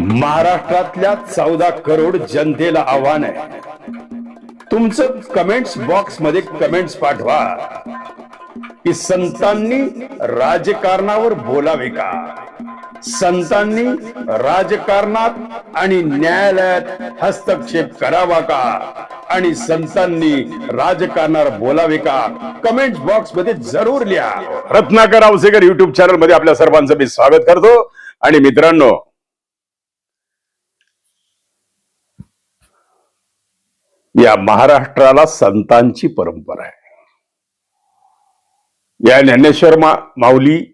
महाराष्ट्रातल्या चौदा करोड जनतेला आव्हान आहे. तुमचं कमेंट्स बॉक्समध्ये कमेंट्स पाठवा. की संतांनी राजकारणावर बोलावे का? संतांनी राजकारणात आणि न्यायालयात हस्तक्षेप करावा का? आणि संतांनी राजकारणावर बोलावे का? कमेंट बॉक्समध्ये जरूर लिहा. रत्नाकर आवसेकर युट्यूब चॅनलमध्ये आपल्या सर्वांचं मी स्वागत करतो. आणि मित्रांनो या महाराष्ट्राला संतांची परंपरा आहे. या ज्ञानेश्वर मा माऊली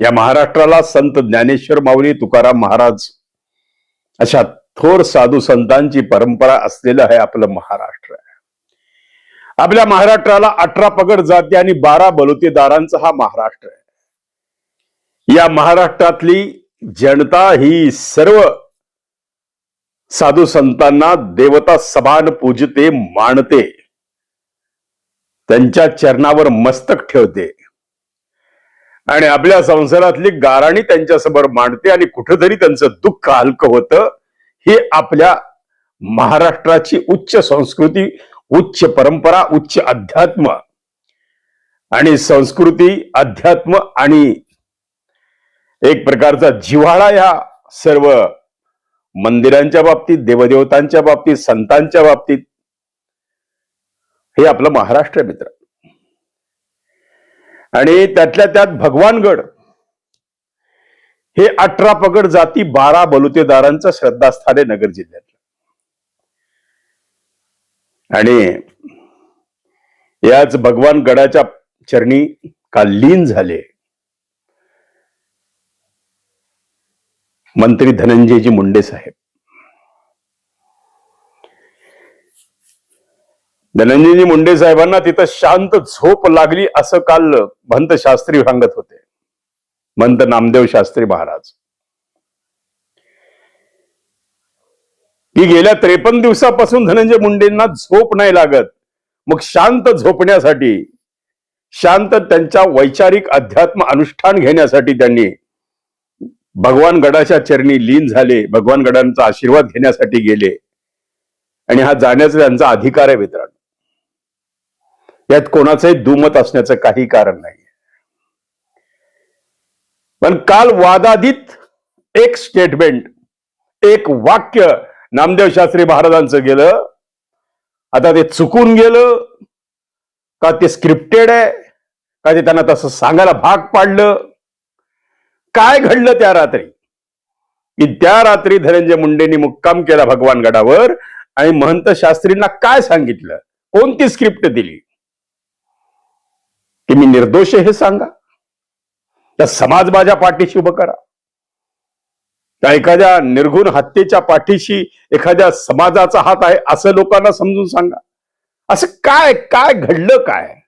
या महाराष्ट्राला संत ज्ञानेश्वर माऊली तुकाराम महाराज अशा थोर साधू संतांची परंपरा असलेलं आहे आपलं महाराष्ट्र आहे. आपल्या महाराष्ट्राला अठरा पगड जाती आणि बारा बलुतेदारांचा हा महाराष्ट्र आहे. या महाराष्ट्रातली जनता ही सर्व साधू संतांना देवता सभान पूजते मानते. त्यांच्या चरणावर मस्तक ठेवते. आणि आपल्या संसारातली गाराणी त्यांच्यासमोर मांडते आणि कुठेतरी त्यांचं दुःख हलकं होतं. हे आपल्या महाराष्ट्राची उच्च संस्कृती उच्च परंपरा उच्च अध्यात्म आणि संस्कृती अध्यात्म आणि एक प्रकारचा जिव्हाळा या सर्व मंदिरांच्या बाबतीत देवदेवतांच्या बाबतीत संतांच्या बाबतीत हे आपलं महाराष्ट्र आहे मित्र. आणि त्यातल्या त्यात भगवानगड हे अठरा पगड जाती बारा बलुतेदारांचं श्रद्धास्थान आहे नगर जिल्ह्यात आणि याच भगवान गडाच्या चरणी काल लीन झाले. मंत्री धनंजयजी मुंडे साहेब. धनंजयजी मुंडे साहेबांना तिथं शांत झोप लागली असं काल भंत शास्त्री सांगत होते. भंत नामदेव शास्त्री महाराज. की गेल्या त्रेपन्न दिवसापासून धनंजय मुंडेंना झोप नाही लागत. मग शांत झोपण्यासाठी शांत त्यांच्या वैचारिक अध्यात्म अनुष्ठान घेण्यासाठी त्यांनी भगवान गडाच्या चरणी लीन झाले भगवान गडांचा आशीर्वाद घेण्यासाठी गेले. आणि हा जाण्याचा त्यांचा अधिकार आहे मित्रांनो. यात कोणाचंही दुमत असण्याचं काही कारण नाही. पण काल वादादित एक स्टेटमेंट एक वाक्य नामदेव शास्त्री महाराजांचं गेलं. आता ते चुकून गेलं का ते स्क्रिप्टेड आहे का ते त्यांना तसं सांगायला भाग पाडलं. काय घडलं त्या रात्री? की त्या रात्री धनंजय मुंडेंनी मुक्काम केला भगवान गडावर आणि महंत शास्त्रींना काय सांगितलं? कोणती स्क्रिप्ट दिली? की मी निर्दोष हे सांगा. त्या समाज माझ्या पाठीशी उभं करा. त्या एखाद्या निर्गुण हत्येच्या पाठीशी एखाद्या समाजाचा हात आहे असं लोकांना समजून सांगा. असं काय काय घडलं काय?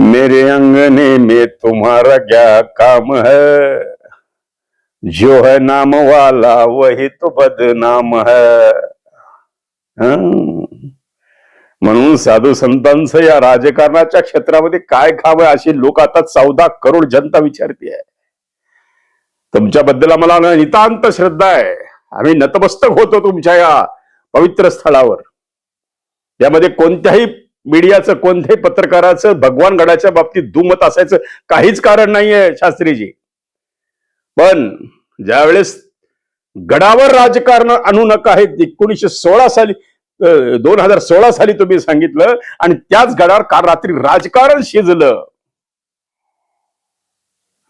मेरे अंगने में तुम्हारा क्या काम है? जो है नाम वाला वही तो बदनाम है। म्हणून साधू संतांचं या राजकारणाच्या क्षेत्रामध्ये काय खावं अशी लोक आता चौदा करोड जनता विचारते आहे. तुमच्याबद्दल आम्हाला नितांत श्रद्धा आहे. आम्ही नतमस्तक होतो तुमच्या या पवित्र स्थळावर. यामध्ये कोणत्याही मीडियाचं कोणत्याही पत्रकाराचं भगवान गडाच्या बाबतीत दुमत असायचं काहीच कारण नाहीये शास्त्रीजी. पण ज्यावेळेस गडावर राजकारण आणू नका हे एकोणीसशे सोळा साली दोन हजार सोळा साली तुम्ही सांगितलं आणि त्याच गडावर काल रात्री राजकारण शिजलं.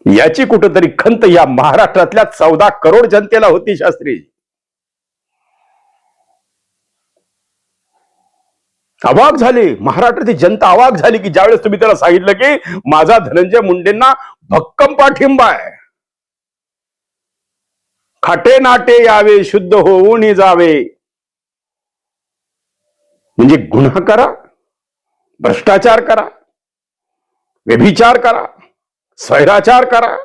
याची कुठंतरी खंत या महाराष्ट्रातल्या चौदा करोड जनतेला होती शास्त्रीजी. अवाक झाले. महाराष्ट्राची जनता अवाक झाली की ज्यावेळेस तुम्ही त्याला सांगितलं की माझा धनंजय मुंडेंना भक्कम पाठिंबा आहे. खाटे नाटे यावे शुद्ध होऊन जावे. म्हणजे गुन्हा करा भ्रष्टाचार करा व्यभिचार करा स्वैराचार करा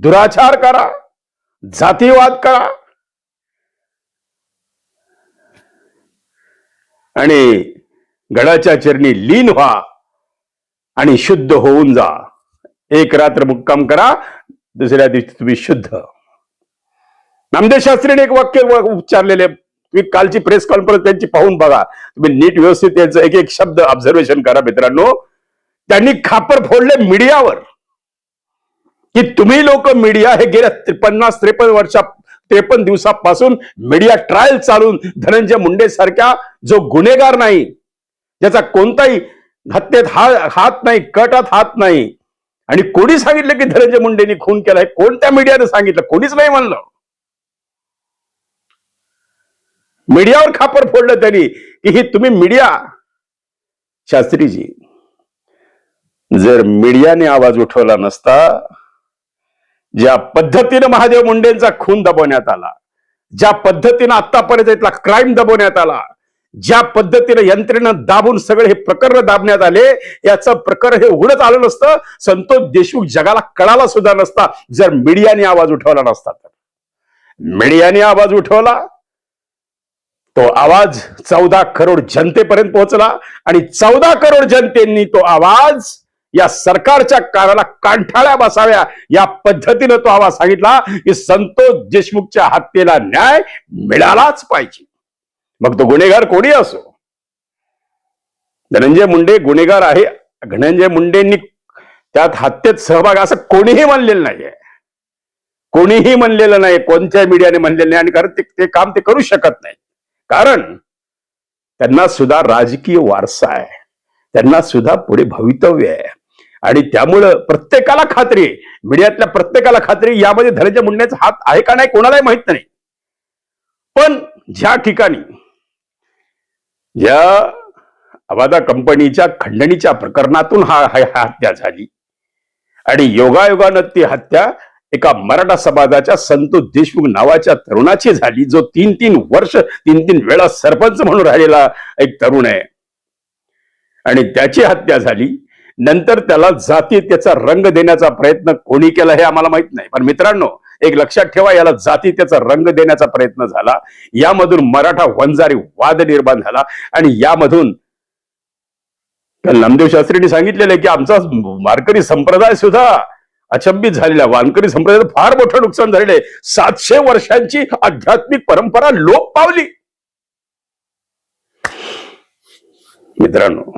दुराचार करा जातीवाद करा. आणि गडाच्या चरणी लीन व्हा आणि शुद्ध होऊन जा. एक रात्र मुक्काम करा दुसऱ्या दिवशी तुम्ही शुद्ध. नामदेव शास्त्रीने एक वाक्य उच्चारलेले तुम्ही कालची प्रेस कॉन्फरन्स त्यांची पाहून बघा. तुम्ही नीट व्यवस्थित त्यांचं एक एक शब्द ऑब्झर्वेशन करा मित्रांनो. त्यांनी खापर फोडले मीडियावर. की तुम्ही लोक मीडिया हे गेल्या पन्नास त्रेपन्न वर्षा त्रेपन्न दिवसापासून मीडिया ट्रायल चालून धनंजय मुंडे सारख्या जो गुन्हेगार नाही ज्याचा कोणताही हत्येत हा- हात नाही कटात हात नाही. आणि कोणी सांगितलं की धनंजय मुंडेंनी खून केलाय? कोणत्या मीडियाने सांगितलं? कोणीच नाही म्हणलं. मीडियावर खापर फोडलं त्यांनी की ही तुम्ही मीडिया. शास्त्रीजी जर मीडियाने आवाज उठवला नसता ज्या पद्धतीनं महादेव मुंडेंचा खून दबवण्यात आला ज्या पद्धतीनं आतापर्यंत इथला क्राईम दबवण्यात आला ज्या पद्धतीनं यंत्रणं दाबून सगळे हे प्रकरण दाबण्यात आले याचं प्रकरण हे उघडत आलं नसतं. संतोष देशमुख जगाला कळाला सुद्धा नसता जर मीडियाने आवाज उठवला नसता तर. मीडियाने आवाज उठवला तो आवाज चौदा करोड जनतेपर्यंत पोहोचला आणि चौदा करोड जनतेनी तो आवाज या सरकारच्या कानाला कांठाळ्या बसाव्या या पद्धतीनं तो आवाज सांगितला की संतोष देशमुखच्या हत्येला न्याय मिळालाच पाहिजे. मग तो गुन्हेगार कोणी असो? धनंजय मुंडे गुन्हेगार आहे. धनंजय मुंडेंनी त्यात हत्येत सहभाग असं कोणीही म्हणलेलं नाहीये. कोणीही म्हणलेलं नाही कोणत्या मीडियाने म्हणलेलं नाही. आणि कारण ते- ते काम ते करू शकत नाही कारण त्यांना सुद्धा राजकीय वारसा आहे. त्यांना सुद्धा पुढे भवितव्य आहे. आणि त्यामुळं प्रत्येकाला खात्री मीडियातल्या प्रत्येकाला खात्री यामध्ये धनंजय मुंडेचा हात आहे का नाही कोणालाही माहीत नाही. पण ज्या ठिकाणी या अवादा कंपनीच्या खंडणीच्या प्रकरणातून हा हा हत्या झाली. आणि योगायोगानं ती हत्या एका मराठा समाजाच्या संतोष देशमुख नावाच्या तरुणाची झाली जो तीन तीन वर्ष तीन तीन वेळा सरपंच म्हणून राहिलेला एक तरुण आहे. आणि त्याची हत्या झाली. नंतर त्याला जाती त्याचा रंग देण्याचा प्रयत्न कोणी केला हे आम्हाला माहीत नाही. पण मित्रांनो एक लक्षात ठेवा याला जाती त्याचा रंग देण्याचा प्रयत्न झाला. यामधून मराठा वंजारी वाद निर्माण झाला आणि यामधून नामदेव शास्त्रींनी सांगितलेलं आहे की आमचा वारकरी संप्रदाय सुद्धा अचंबित झालेला वारकरी संप्रदायाचं फार मोठं नुकसान झालेलं आहे. सातशे वर्षांची आध्यात्मिक परंपरा लोप पावली. मित्रांनो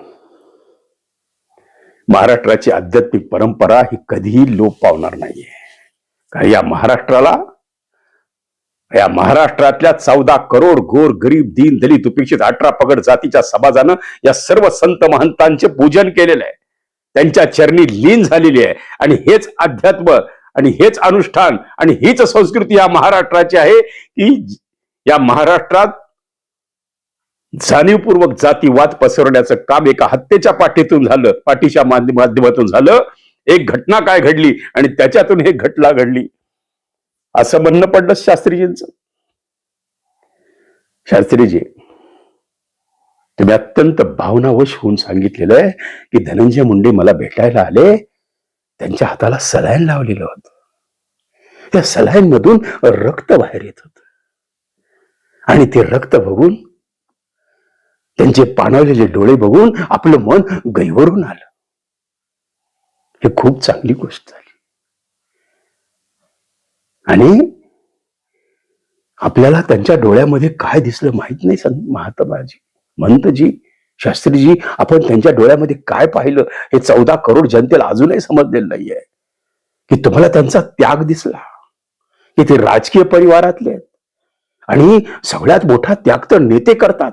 महाराष्ट्राची आध्यात्मिक परंपरा ही कधीही लोप पावणार नाहीये. या महाराष्ट्राला या महाराष्ट्रातल्या चौदा करोड गोर गरीब दीन दलित उपेक्षित अठरा पगड जातीच्या समाजानं या सर्व संत महंतांचे पूजन केलेलं आहे. त्यांच्या चरणी लीन झालेली आहे. आणि हेच अध्यात्म आणि हेच अनुष्ठान आणि हीच संस्कृती या महाराष्ट्राची आहे की या महाराष्ट्रात जाणीवपूर्वक जातीवाद पसरवण्याचं काम एका हत्येच्या पाठीतून झालं पाठीच्या माध्यमातून झालं. एक घटना काय घडली आणि त्याच्यातून हे घटना घडली? असं म्हणणं पडलं शास्त्रीजींच. शास्त्रीजी तुम्ही अत्यंत भावनावश होऊन सांगितलेलं आहे की धनंजय मुंडे मला भेटायला आले त्यांच्या हाताला सलाईन लावलेलं होतं. त्या सलाईन मधून रक्त बाहेर येत होत. आणि ते रक्त बघून त्यांचे पाणवलेले डोळे बघून आपलं मन गैवरून आलं. हे खूप चांगली गोष्ट झाली. आणि आपल्याला त्यांच्या डोळ्यामध्ये काय दिसलं माहीत नाही संत महात्माजी. मंतजी शास्त्रीजी आपण त्यांच्या डोळ्यामध्ये काय पाहिलं हे चौदा करोड जनतेला अजूनही समजलेलं नाहीये. की तुम्हाला त्यांचा त्याग दिसला. की ते राजकीय परिवारातले आहेत. आणि सगळ्यात मोठा त्याग तर नेते करतात.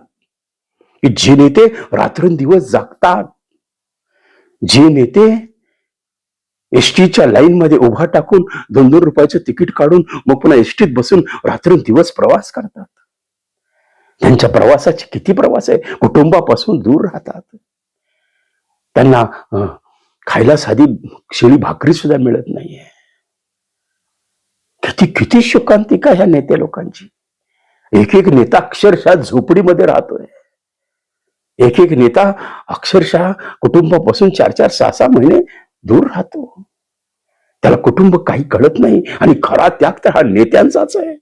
की जे नेते रात्रंदिवस जागतात. जे नेते एसटीच्या लाईन मध्ये उभा टाकून दोन दोन रुपयाचं तिकीट काढून मग पुन्हा एसटीत बसून रात्रंदिवस प्रवास करतात. त्यांच्या प्रवासाचे किती प्रवास आहे? कुटुंबापासून दूर राहतात. त्यांना खायला साधी शिळी भाकरी सुद्धा मिळत नाहीये. किती किती शोकांतिका ह्या नेते लोकांची. एक एक नेता अक्षरशः झोपडीमध्ये राहतोय. एक एक नेता अक्षरशः कुटुंबापासून चार चार सहा सहा महिने दूर राहतो. त्याला कुटुंब काही कळत नाही आणि खरा त्याग तर हा नेत्यांचाच आहे.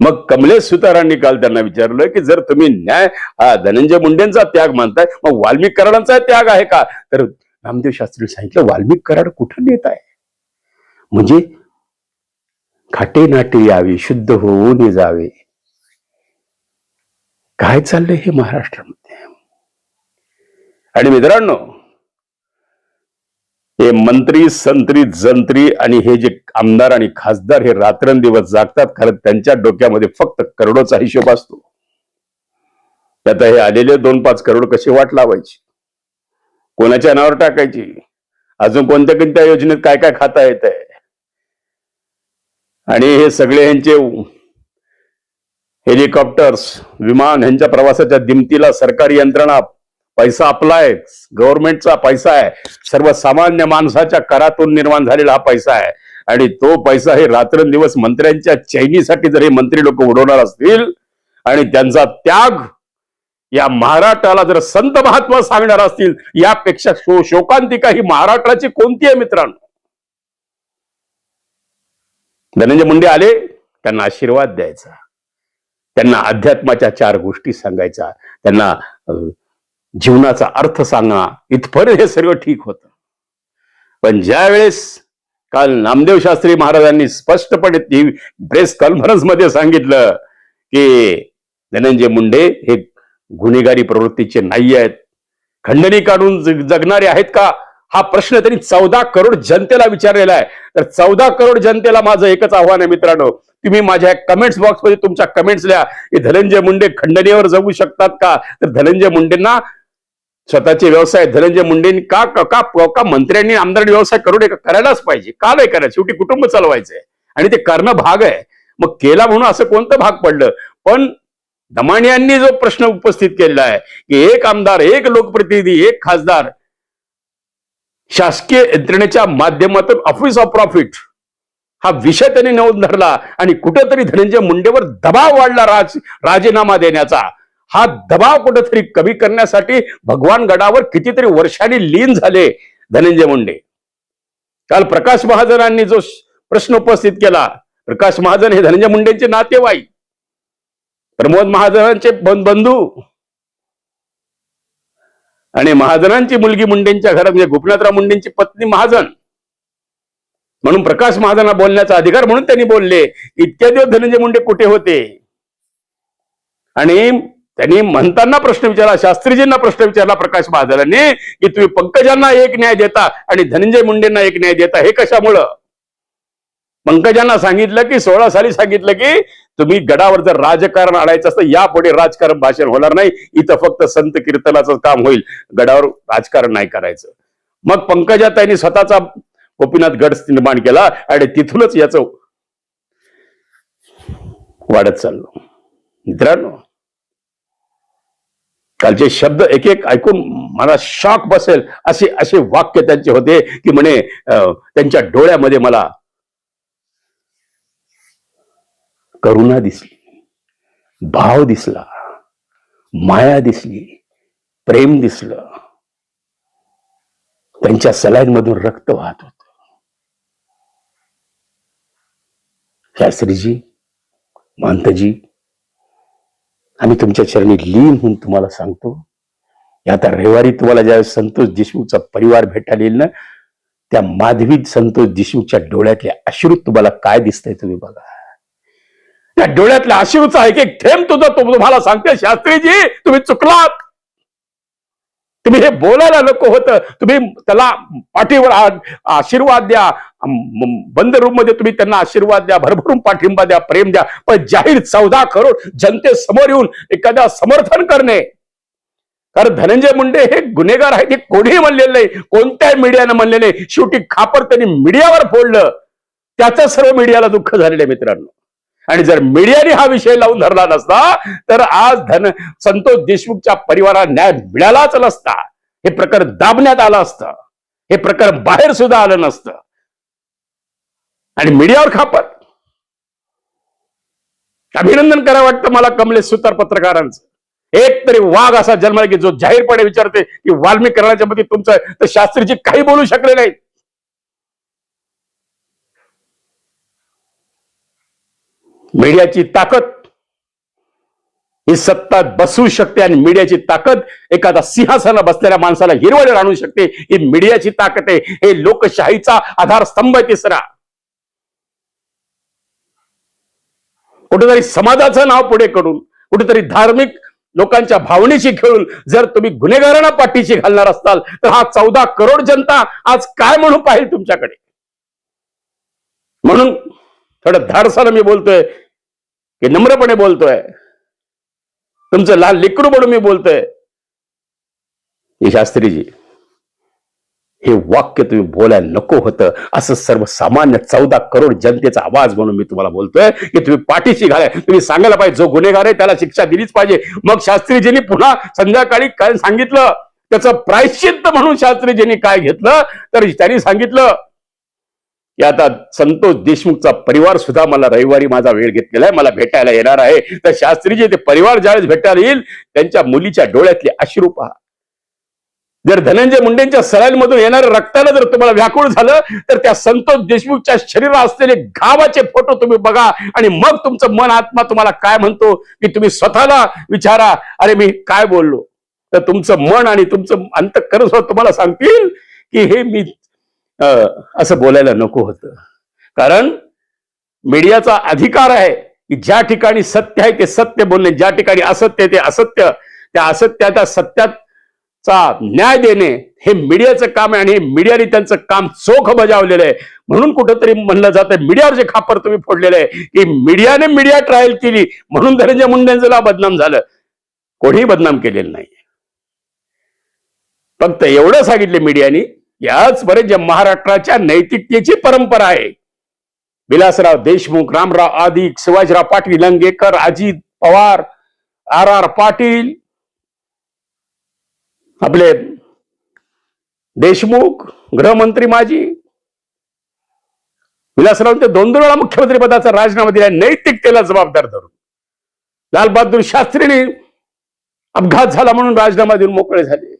मग कमलेश सुतारांनी काल त्यांना विचारलं की जर तुम्ही न्याय हा धनंजय मुंडेंचा त्याग मानताय मग वाल्मिक कराडांचा त्याग आहे का? तर नामदेव शास्त्री सांगितलं वाल्मिक कराड कुठं नेत आहे? म्हणजे खाटे नाटे यावे शुद्ध होऊन जावे. काय चाललंय हे महाराष्ट्रामध्ये? आणि मित्रांनो हे मंत्री संत्री जंत्री आणि हे जे आमदार आणि खासदार हे रात्रंदिवस जागतात खरं त्यांच्या डोक्यामध्ये फक्त करोडोचा हिशोब असतो. त्यात हे आलेले दोन पाच करोड कशी वाट लावायची? कोणाच्या नावावर टाकायची? अजून कोणत्या कोणत्या योजनेत काय काय खाता येत आहे? आणि हे सगळे ह्यांचे हेलिकॉप्टर्स विमान ह्यांच्या प्रवासाच्या दिमतीला सरकारी यंत्रणा पैसा आपला आहे. गव्हर्नमेंटचा पैसा आहे. सर्वसामान्य माणसाच्या करातून निर्माण झालेला हा पैसा आहे. आणि तो पैसा हे रात्रंदिवस मंत्र्यांच्या चैनीसाठी जर हे मंत्री लोक उडवणार असतील आणि त्यांचा त्याग या महाराष्ट्राला जर संत महात्मा सांगणार असतील यापेक्षा शो शोकांतिका ही महाराष्ट्राची कोणती आहे मित्रांनो? धनंजय मुंडे आले त्यांना आशीर्वाद द्यायचा. त्यांना अध्यात्माच्या चार गोष्टी सांगायच्या. त्यांना जीवनाचा अर्थ सांगा इथपर्यंत हे सर्व ठीक होतं. पण ज्या वेळेस काल नामदेव शास्त्री महाराजांनी स्पष्टपणे ती प्रेस कॉन्फरन्समध्ये सांगितलं की धनंजय मुंडे हे गुन्हेगारी प्रवृत्तीचे नाही आहेत खंडणी काढून जग- जगणारे आहेत का? हा प्रश्न त्यांनी चौदा करोड जनतेला विचारलेला आहे. तर चौदा करोड जनतेला माझं एकच आव्हान आहे मित्रांनो. तुम्ही माझ्या कमेंट्स बॉक्समध्ये तुमच्या कमेंट्स लिहा की धनंजय मुंडे खंडणीवर जगू शकतात का? तर धनंजय मुंडेंना स्वतःचे व्यवसाय धनंजय मुंडेंनी का का का- का मंत्र्यांनी आमदारांनी व्यवसाय करू नये? का? करायलाच पाहिजे. का नाही करायचं? शेवटी कुटुंब चालवायचंय. आणि ते करणं भाग आहे. मग केला म्हणून असं कोणतं भाग पडलं? पण दमाणियांनी जो प्रश्न उपस्थित केलेला आहे की एक आमदार एक लोकप्रतिनिधी एक खासदार शासकीय यंत्रणेच्या माध्यमातून ऑफिस ऑफ प्रॉफिट हा विषय त्यांनी नोंद धरला आणि कुठेतरी धनंजय मुंडेवर दबाव वाढला राज राजीनामा देण्याचा. हा दबाव कुठेतरी कमी करण्यासाठी भगवान गडावर कितीतरी वर्षांनी लीन झाले धनंजय मुंडे. काल प्रकाश महाजनांनी जो प्रश्न उपस्थित केला प्रकाश महाजन हे धनंजय मुंडेंचे नातेवाईक. प्रमोद महाजनांचे बंधू. आणि महाजनांची मुलगी मुंडेंच्या घरात म्हणजे गोपीनाथराव मुंडेंची पत्नी महाजन. म्हणून प्रकाश महाजनांना बोलण्याचा अधिकार म्हणून त्यांनी बोलले इतक्या दिवस धनंजय मुंडे कुठे होते? आणि त्यांनी म्हणताना प्रश्न विचारला शास्त्रीजींना प्रश्न विचारला प्रकाश महाजनांनी की तुम्ही पंकजांना एक न्याय देता आणि धनंजय मुंडेंना एक न्याय देता हे कशामुळं? पंकजांना सांगितलं की सोळा साली सांगितलं की तुम्ही गडावर जर राजकारण आणायचं असतं यापुढे राजकारण भाषण होणार नाही. इथं फक्त संत कीर्तनाचं काम होईल. गडावर राजकारण नाही करायचं. मग पंकजा त्यांनी स्वतःचा गोपीनाथ गड निर्माण केला आणि तिथूनच याचं वाढत चाललो. मित्रांनो कालचे शब्द एक एक ऐकून मला शॉक बसेल असे असे वाक्य त्यांचे होते की म्हणे त्यांच्या डोळ्यामध्ये मला करुणा दिसली भाव दिसला माया दिसली प्रेम दिसलं. त्यांच्या सलाईनमधून रक्त वाहत होत. शास्त्रीजी महंतजी आम्ही तुमच्या चरणी लीन होऊन तुम्हाला सांगतो. आता रविवारी तुम्हाला ज्यावेळेस संतोष देशमुखचा परिवार भेटायला येईल ना त्या माधवी संतोष देशमुखच्या डोळ्यातले अश्रू तुम्हाला काय दिसतंय तुम्ही बघा. त्या डोळ्यातल्या अश्रूचा एक एक थेंब तुझा तुम्हाला सांगते शास्त्रीजी तुम्ही चुकलात. तुम्ही हे बोलायला नको होतं. तुम्ही त्याला पाठीवर आशीर्वाद द्या. बंद रूममध्ये तुम्ही त्यांना आशीर्वाद द्या भरभरून पाठिंबा द्या प्रेम द्या. पण जाहीर चौदा करोड जनतेसमोर येऊन एखाद्या समर्थन करणे. कारण धनंजय मुंडे हे गुन्हेगार आहेत हे कोणीही म्हणलेलं नाही. कोणत्याही मीडियानं म्हणले नाही. शेवटी खापर त्यांनी मीडियावर फोडलं. त्याचं सर्व मीडियाला दुःख झालेलं आहे मित्रांनो. आणि जर मीडियाने हा विषय लावून धरला नसता तर आज धन संतोष देशमुखच्या परिवाराला न्याय मिळालाच नसता. हे प्रकरण दाबण्यात आलं असतं. हे प्रकरण बाहेर सुद्धा आलं नसतं. आणि मीडियावर खापत. अभिनंदन करा वाटतं मला कमलेश सुतार पत्रकारांचं. एक तरी वाघ असा जन्माला की जो जाहीरपणे विचारते की वाल्मिक करण्याच्या मध्ये तुमचं तर शास्त्रीजी काही बोलू शकले नाहीत. मीडियाची ताकद. ही सत्ता बसवू शकते आणि मीडियाची ताकद एखादा सिंहासना बसलेल्या माणसाला हिरवळ आणू शकते. ही मीडियाची ताकद आहे. हे लोकशाहीचा आधारस्तंभ आहे तिसरा. कुठेतरी समाजाचं नाव पुढे करून कुठेतरी धार्मिक लोकांच्या भावनेशी खेळून जर तुम्ही गुन्हेगारांना पाठीशी घालणार असताल तर हा चौदा करोड जनता आज काय म्हणून पाहिजे तुमच्याकडे? म्हणून थोडं धाडसानं मी बोलतोय. की नम्रपणे बोलतोय. तुमचं लहान लेकरू म्हणून मी बोलतोय. हे शास्त्रीजी हे वाक्य तुम्ही बोलायला नको होतं. असं सर्वसामान्य चौदा करोड जनतेचा आवाज म्हणून मी तुम्हाला बोलतोय की तुम्ही पाठीशी घालाय. तुम्ही सांगायला पाहिजे जो गुन्हेगार आहे त्याला शिक्षा दिलीच पाहिजे. मग शास्त्रीजींनी पुन्हा संध्याकाळी काय सांगितलं? त्याचं प्रायश्चित्त म्हणून शास्त्रीजींनी काय घेतलं? तर त्यांनी सांगितलं की आता संतोष देशमुखचा परिवार सुद्धा मला रविवारी माझा वेळ घेतलेला आहे मला भेटायला येणार आहे. तर शास्त्रीजी ते परिवार ज्यावेळेस भेटायला येईल त्यांच्या मुलीच्या डोळ्यातले अश्रू पहा. जर धनंजय मुंडेंच्या सलाईनमधून येणाऱ्या रक्ताला जर तुम्हाला व्याकुळ झालं तर त्या संतोष देशमुखच्या शरीरात असलेले घावाचे फोटो तुम्ही बघा आणि मग तुमचं मन आत्मा तुम्हाला काय म्हणतो की तुम्ही स्वतःला विचारा अरे मी काय बोललो? तर तुमचं मन आणि तुमचं अंतकरण तुम्हाला सांगतील की हे मी असं बोलायला नको होतं. कारण मीडियाचा अधिकार आहे की ज्या ठिकाणी सत्य आहे ते सत्य बोलणे ज्या ठिकाणी असत्य आहे ते असत्य त्या असत्याच्या सत्याचा न्याय देणे हे मीडियाचं काम आहे आणि मीडियाने त्यांचं काम चोख बजावलेलं आहे. म्हणून कुठंतरी म्हणलं जातं मीडियावर जे खापर तुम्ही फोडलेलं आहे की मीडियाने मीडिया ट्रायल केली म्हणून धनंजय मुंडेंचं ना बदनाम झालं. कोणीही बदनाम केलेलं नाही फक्त एवढं सांगितले मीडियाने याच बरे जे महाराष्ट्राच्या नैतिकतेची परंपरा आहे. विलासराव देशमुख रामराव आदिक शिवाजीराव पाटील लंगेकर अजित पवार आर आर पाटील आपले देशमुख गृहमंत्री माजी विलासराव ते दोन दोन वेळा मुख्यमंत्री पदाचा राजीनामा दिला नैतिकतेला जबाबदार धरून. लालबहादूर शास्त्रीने अपघात झाला म्हणून राजीनामा देऊन मोकळे झाले.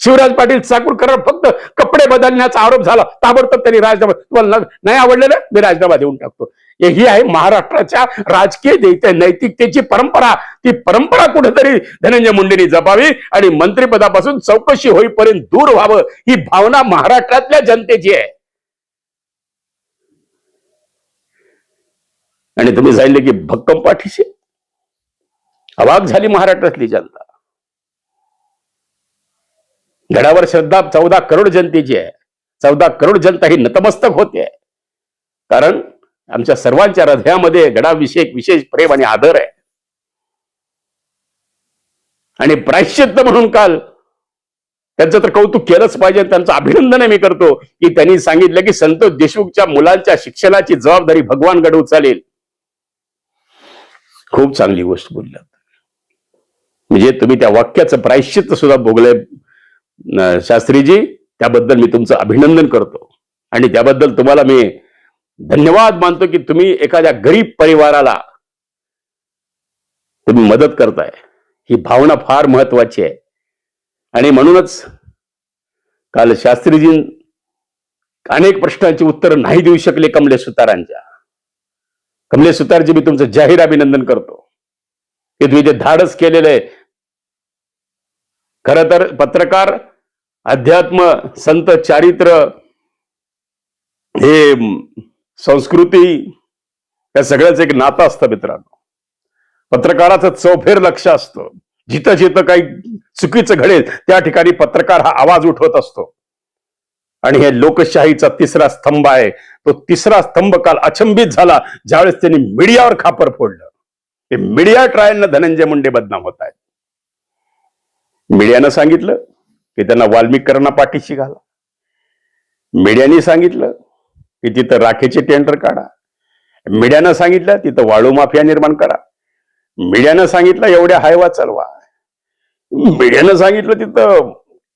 शिवराज पाटील चाकूरकर फक्त कपडे बदलण्याचा आरोप झाला. ताबडतोब त्यांनी राजीनामा तुम्हाला नाही आवडलेलं मी राजीनामा देऊन टाकतो. ही आहे महाराष्ट्राच्या राजकीय नैतिकतेची परंपरा. ती परंपरा कुठेतरी धनंजय मुंडेंनी जपावी आणि मंत्रिपदापासून चौकशी होईपर्यंत दूर व्हावं. ही भावना महाराष्ट्रातल्या जनतेची आहे. आणि तुम्ही सांगितले की भक्कम पाठीशी. अवाक झाली महाराष्ट्रातली जनता. गडावर श्रद्धा चौदा करोड जनतेची आहे. चौदा करोड जनता ही नतमस्तक होते. कारण आमच्या सर्वांच्या हृदयामध्ये गडाविषयी विशेष प्रेम आणि आदर आहे. आणि प्रायश्चित्त म्हणून काल त्यांचं तर कौतुक केलंच पाहिजे. त्यांचं अभिनंदन मी करतो की त्यांनी सांगितलं की संतोष देशमुखच्या मुलांच्या शिक्षणाची जबाबदारी भगवान गड उचलेल. खूप चांगली गोष्ट बोलल्यात म्हणजे तुम्ही त्या वाक्याचं प्रायश्चित्त सुद्धा भोगलंय शास्त्रीजी त्याबद्दल मी तुमचं अभिनंदन करतो. आणि त्याबद्दल तुम्हाला मी धन्यवाद मानतो की तुम्ही एखाद्या गरीब परिवाराला तुम्ही मदत करताय. ही भावना फार महत्वाची आहे. आणि म्हणूनच काल शास्त्रीजी अनेक प्रश्नांची उत्तर नाही देऊ शकले कमलेश सुतारांच्या. कमलेश सुतारजी मी तुमचं जाहीर अभिनंदन करतो. की तुम्ही जे धाडस केलेलं आहे खर तर पत्रकार अध्यात्म संत चारित्र हे संस्कृती या सगळ्याच एक नातं असतं मित्रांनो. पत्रकाराचं चौफेर लक्ष असतं. जिथं जिथं काही चुकीचं घडेल त्या ठिकाणी पत्रकार हा आवाज उठवत असतो. आणि हे लोकशाहीचा तिसरा स्तंभ आहे. तो तिसरा स्तंभ काल अचंबित झाला. ज्यावेळेस त्यांनी मीडियावर खापर फोडलं. हे मीडिया ट्रायलनं धनंजय मुंडे बदनाम होत आहेत. मीडियानं सांगितलं की त्यांना वाल्मिकरांना पाठीशी घाला. मीडियाने सांगितलं की तिथं राखेचे टेंडर काढा. मीडियानं सांगितलं तिथं वाळू माफिया निर्माण करा. मीडियानं सांगितलं एवढ्या हायवा चालवा. मीडियानं सांगितलं तिथं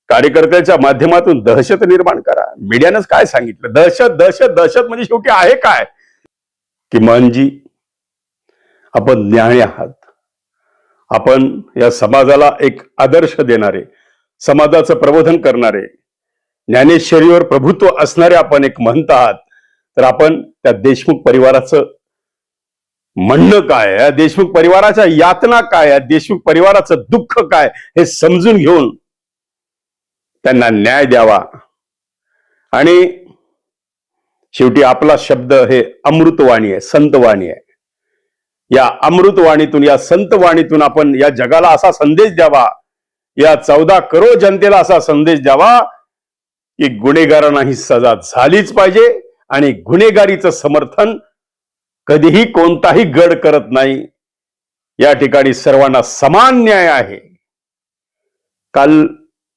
कार्यकर्त्याच्या माध्यमातून दहशत निर्माण करा. मीडियानंच काय सांगितलं? दहशत दहशत दहशत म्हणजे शेवटी आहे काय? कि मानजी आपण न्याय आहात. आपण या समाजाला एक आदर्श देणारे समाजाचं प्रबोधन करणारे ज्ञानेश्वरीवर प्रभुत्व असणारे आपण एक म्हणत आहात तर आपण त्या देशमुख परिवाराचं म्हणणं काय या देशमुख परिवाराच्या यातना काय देशमुख परिवाराचं दुःख काय हे समजून घेऊन त्यांना न्याय द्यावा. आणि शेवटी आपला शब्द हे अमृतवाणी आहे संतवाणी आहे. या अमृतवाणीतून या संतवाणीतून आपण या जगाला असा संदेश द्यावा या चौदा करोड जनतेला असा संदेश द्यावा की गुन्हेगारांना ही सजा झालीच पाहिजे आणि गुन्हेगारीचं समर्थन कधीही कोणताही गड करत नाही. या ठिकाणी सर्वांना समान न्याय आहे. काल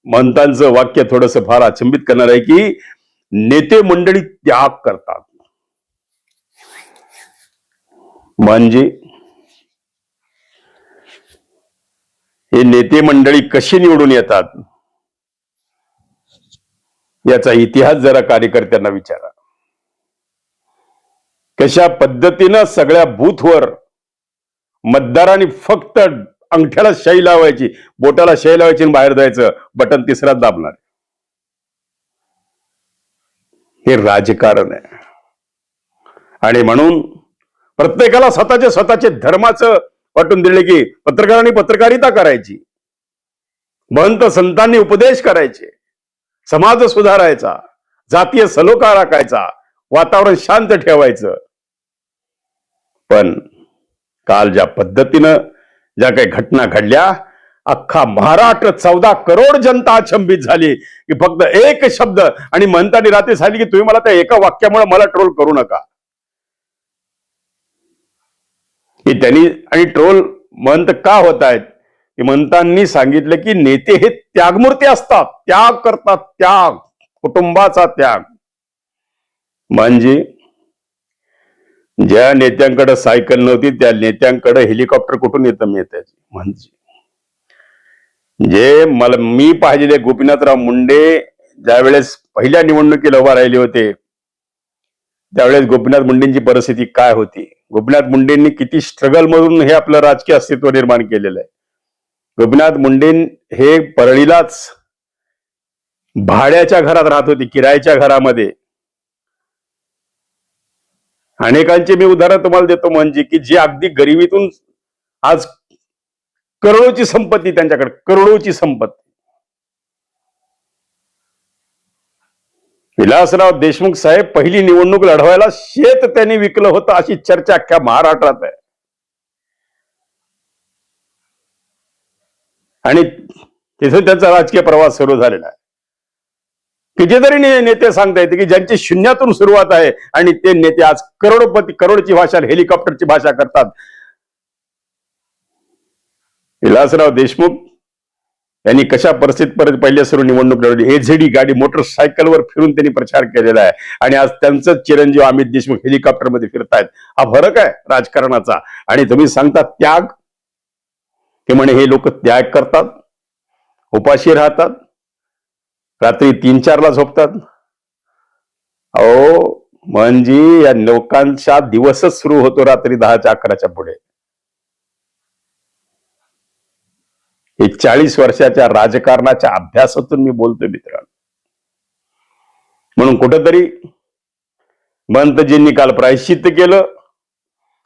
महंतांचं वाक्य थोडस फार अचंबित करणार आहे की नेते मंडळी त्याग करतात. म्हणजे हे नेते मंडळी कशी निवडून येतात? याचा इतिहास जरा कार्यकर्त्यांना विचारा. कशा पद्धतीनं सगळ्या बूथवर मतदारांनी फक्त अंगठ्याला शाई लावायची बोटाला शाई लावायची आणि बाहेर जायचं बटन तिसराच दाबणार. हे राजकारण आहे. आणि म्हणून प्रत्येकाला स्वतःच्या स्वतःचे धर्माचं वाटून दिले की पत्रकारांनी पत्रकारिता करायची. महंत संतांनी उपदेश करायचे. समाज सुधारायचा. जातीय सलोखा राखायचा. वातावरण शांत ठेवायचं. पण काल ज्या पद्धतीनं ज्या काही घटना घडल्या अख्खा महाराष्ट्र चौदा करोड जनता अचंबित झाली की फक्त एक शब्द आणि म्हणतानी रात्री झाली की तुम्ही मला त्या एका वाक्यामुळे मला ट्रोल करू नका. की त्यांनी आणि ट्रोल मंत का होत आहेत? की मंतांनी सांगितलं की नेते हे त्यागमूर्ती असतात. त्याग करतात त्याग. कुटुंबाचा त्याग. म्हणजे ज्या नेत्यांकडे सायकल नव्हती त्या नेत्यांकडे हेलिकॉप्टर कुठून येतं मिळतं म्हणजे जे मला मी पाहिलेले गोपीनाथराव मुंडे ज्यावेळेस पहिल्या निवडणुकीला उभा राहिले होते त्यावेळेस गोपीनाथ मुंडेंची परिस्थिती काय होती? गोपीनाथ मुंडेंनी किती स्ट्रगल मधून हे आपलं राजकीय अस्तित्व निर्माण केलेलं आहे. गोपीनाथ मुंडे हे परळीलाच भाड्याच्या घरात राहत होते किरायाच्या घरामध्ये. अनेकांचे मी उदाहरण तुम्हाला देतो म्हणजे की जे अगदी गरिबीतून आज करोडोची संपत्ती त्यांच्याकडे करोडोची संपत्ती. विलासराव देशमुख साहेब पहिली निवडणूक लढवायला शेत त्यांनी विकलं होतं अशी चर्चा अख्ख्या महाराष्ट्रात आहे. आणि तिथे त्यांचा राजकीय प्रवास सुरू झालेला आहे. कितीतरी नेते सांगता येते की ज्यांची शून्यातून सुरुवात आहे आणि ते नेते आज करोडपती करोडची भाषा हेलिकॉप्टरची भाषा करतात. विलासराव देशमुख त्यांनी कशा परिस्थितीपर्यंत पहिल्या सर्व निवडणूक लढवली? एझेडी गाडी मोटरसायकलवर फिरून त्यांनी प्रचार केलेला आहे. आणि आज त्यांचं चिरंजीव अमित देशमुख हेलिकॉप्टरमध्ये फिरतायत. हा फरक आहे राजकारणाचा. आणि तुम्ही सांगता त्याग? ते म्हणे हे लोक त्याग करतात उपाशी राहतात रात्री तीन चारला झोपतात. अहो म्हणजे या लोकांचा दिवसच सुरू होतो रात्री दहाच्या अकराच्या पुढे. हे चाळीस वर्षाच्या राजकारणाच्या अभ्यासातून मी बोलतोय मित्रांनो. म्हणून कुठंतरी मंतजींनी काल प्रायश्चित्त केलं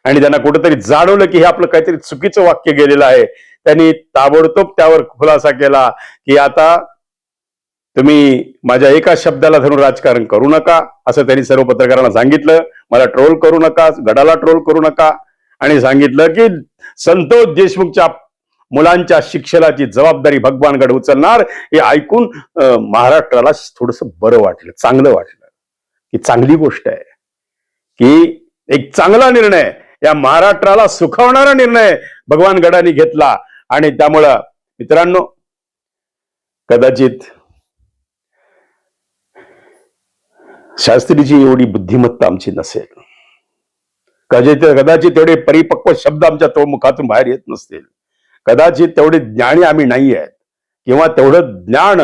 आणि त्यांना कुठंतरी जाणवलं की हे आपलं काहीतरी चुकीचं वाक्य गेलेलं आहे. त्यांनी ताबडतोब त्यावर खुलासा केला की आता तुम्ही माझ्या एका शब्दाला धरून राजकारण करू नका असं त्यांनी सर्व पत्रकारांना सांगितलं. मला ट्रोल करू नका गडाला ट्रोल करू नका आणि सांगितलं की संतोष देशमुखच्या मुलांच्या शिक्षणाची जबाबदारी भगवानगड उचलणार हे ऐकून महाराष्ट्राला थोडस बरं वाटलं चांगलं वाटलं. की चांगली गोष्ट आहे. की एक चांगला निर्णय या महाराष्ट्राला सुखावणारा निर्णय भगवान गडाने घेतला. आणि त्यामुळं मित्रांनो कदाचित शास्त्रीची एवढी बुद्धिमत्ता आमची नसेल. कदाचित कदाचित एवढे परिपक्व शब्द आमच्या तो मुखातून बाहेर येत नसतील. कदाचित तेवढे ज्ञानी आम्ही नाही आहेत किंवा तेवढं ज्ञान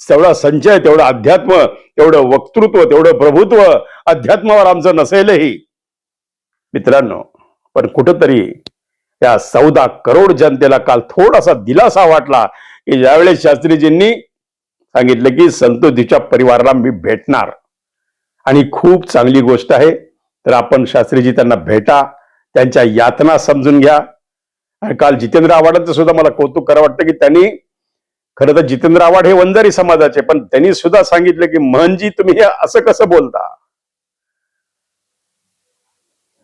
तेवढा संचय तेवढं अध्यात्म तेवढं वक्तृत्व तेवढं प्रभुत्व अध्यात्मावर आमचं नसेलही. मित्रांनो पण कुठंतरी त्या चौदा करोड जनतेला काल थोडासा दिलासा वाटला की ज्यावेळेस शास्त्रीजींनी सांगितलं की संतोषीच्या परिवाराला मी भेटणार. आणि खूप चांगली गोष्ट आहे. तर आपण शास्त्रीजी त्यांना भेटा त्यांच्या यातना समजून घ्या. आणि काल जितेंद्र आव्हाडांचं सुद्धा मला कौतुक करा वाटतं की त्यांनी खरं तर जितेंद्र आव्हाड हे वंजारी समाजाचे पण त्यांनी सुद्धा सांगितलं की महनजी तुम्ही हे असं कसं बोलता?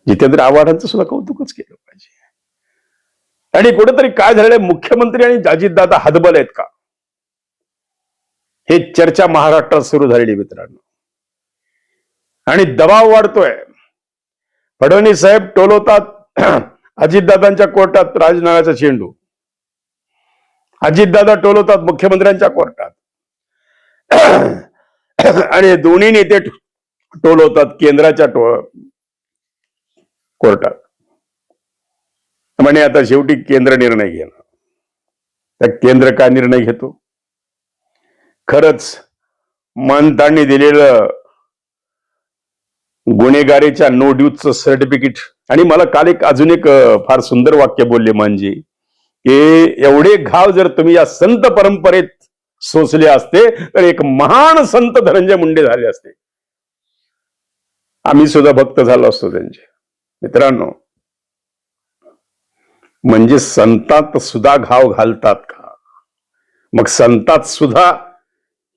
जितेंद्र आव्हाडांचं सुद्धा कौतुकच केलं पाहिजे. आणि कुठेतरी काय झालंय मुख्यमंत्री आणि अजितदादा हदबल आहेत का? हे चर्चा महाराष्ट्रात सुरू झालेली मित्रांनो. आणि दबाव वाढतोय. फडणवीस साहेब टोलवतात अजितदादांच्या कोर्टात राजनाव्याचा चेंडू अजितदादा टोलवतात मुख्यमंत्र्यांच्या कोर्टात. आणि दोन्ही नेते टोलवतात केंद्राच्या टो कोर्टात. म्हणे आता शेवटी केंद्र निर्णय घेणार. त्या केंद्र काय निर्णय घेतो? खरंच मनतांनी दिलेलं गुन्हेगारीच्या नो ड्यूजचं सर्टिफिकेट आणि मला काल एक अजून एक फार सुंदर वाक्य बोलले म्हणजे की एवढे घाव जर तुम्ही या संत परंपरेत सोसले असते तर एक महान संत धनंजय मुंडे झाले असते. आम्ही सुद्धा भक्त झालो असतो त्यांचे. मित्रांनो म्हणजे संतात सुद्धा घाव घालतात का? मग संतात सुद्धा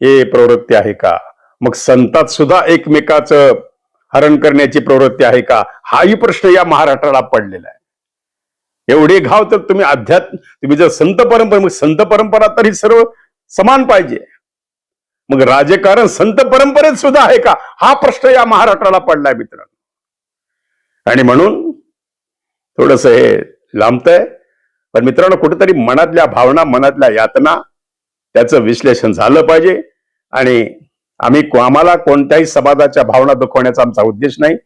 हे प्रवृत्ती आहे का? मग संतात सुद्धा एकमेकाचं हरण करण्याची प्रवृत्ती आहे का? हाही प्रश्न या महाराष्ट्राला पडलेला आहे. एवढे घाव तर तुम्ही अध्यात्म तुम्ही जर संत परंपरा मग संत परंपरा तर ही सर्व समान पाहिजे. मग राजकारण संत परंपरेत सुद्धा आहे का? हा प्रश्न या महाराष्ट्राला पडलाय मित्रांनो. आणि म्हणून थोडस हे लांबतंय. पण मित्रांनो कुठेतरी मनातल्या भावना मनातल्या यातना त्याचं विश्लेषण झालं पाहिजे. आणि आम्ही आम्हाला कोणत्याही समाजाच्या भावना दुखवण्याचा आमचा उद्देश नाही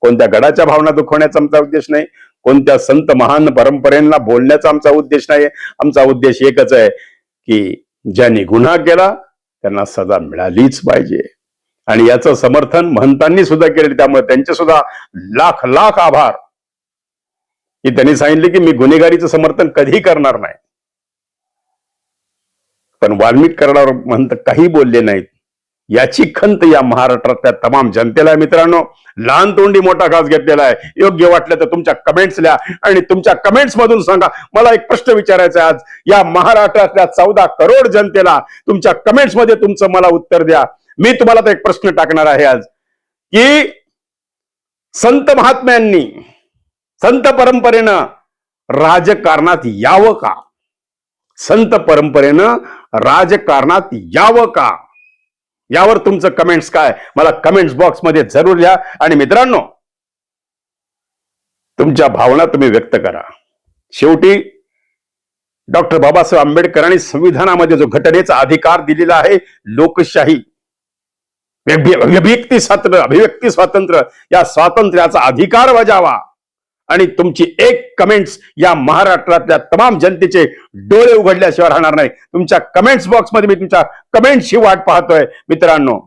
कोणत्या गडाच्या भावना दुखवण्याचा आमचा उद्देश नाही कोणत्या संत महान परंपरेला बोलण्याचा आमचा उद्देश नाही. आमचा उद्देश एकच आहे की ज्यांनी गुन्हा केला त्यांना सजा मिळालीच पाहिजे. आणि याचं समर्थन महंतांनी सुद्धा केले त्यामुळे त्यांचे सुद्धा लाख लाख आभार. की त्यांनी सांगितले की मी गुन्हेगारीचं समर्थन कधी करणार नाही. पण वाल्मिक करणार महंत काही बोलले नाहीत. याची खंत या महाराष्ट्रातल्या तमाम जनतेला आहे मित्रांनो. लहान तोंडी मोठा घास घेतलेला आहे. योग्य वाटलं तर तुमच्या कमेंट्स लिहा आणि तुमच्या कमेंट्स मधून सांगा. मला एक प्रश्न विचारायचा आहे आज. या महाराष्ट्रातल्या चौदा करोड जनतेला तुमच्या कमेंट्समध्ये तुमचं मला उत्तर द्या. मी तुम्हाला तर एक प्रश्न टाकणार आहे आज. की संत महात्म्यांनी संत परंपरेनं राजकारणात यावं का? संत परंपरेनं राजकारणात यावं का? यावर तुमचं कमेंट्स काय? मला कमेंट्स बॉक्समध्ये जरूर लिहा. आणि मित्रांनो तुमच्या भावना तुम्ही व्यक्त करा. शेवटी डॉक्टर बाबासाहेब आंबेडकरांनी संविधानामध्ये जो घटनेचा अधिकार दिलेला आहे लोकशाही अभिव्यक्ती स्वातंत्र्य अभिव्यक्ती स्वातंत्र्य या स्वातंत्र्याचा अधिकार बजावा. आणि तुमची एक कमेंट्स या महाराष्ट्रातल्या तमाम जनतेचे डोळे उघडल्याशिवाय राहणार नाही. तुमच्या कमेंट्स बॉक्समध्ये मी तुमच्या कमेंट्सची वाट पाहतोय. मित्रांनो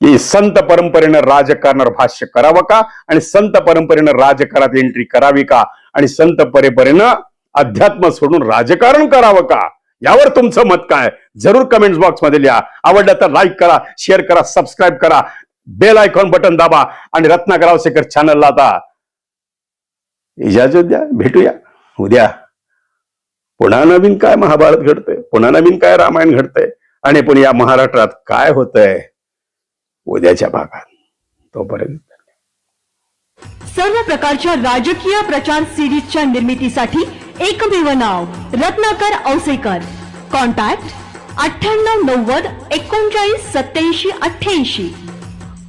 की संत परंपरेनं राजकारणावर भाष्य करावं का? आणि संत परंपरेनं राजकारणात एंट्री करावी का? आणि संत परंपरेनं अध्यात्म सोडून राजकारण करावं का? यावर तुमचं मत काय? जरूर कमेंट्स बॉक्समध्ये लिहा. आवडलं तर लाईक करा शेअर करा सबस्क्राईब करा. बेल आयकॉन बटन दाबा आणि रत्नाकर आवसेकर चॅनलला आता इजाजत द्या भेटूया. उद्या. पुन्हा नवीन काय महाभारत घडतंय? पुन्हा नवीन काय रामायण घडतंय? आणि पण या महाराष्ट्रात काय होतंय? उद्याच्या भागात. तोपर्यंत सर्व प्रकारच्या राजकीय प्रचार सिरीजच्या निर्मितीसाठी एकमेव नाव रत्नाकर औसेकर. कॉन्टॅक्ट अठ्ठ्याण्णव नव्वद एकोणचाळीस सत्याऐंशी अठ्ठ्याऐंशी.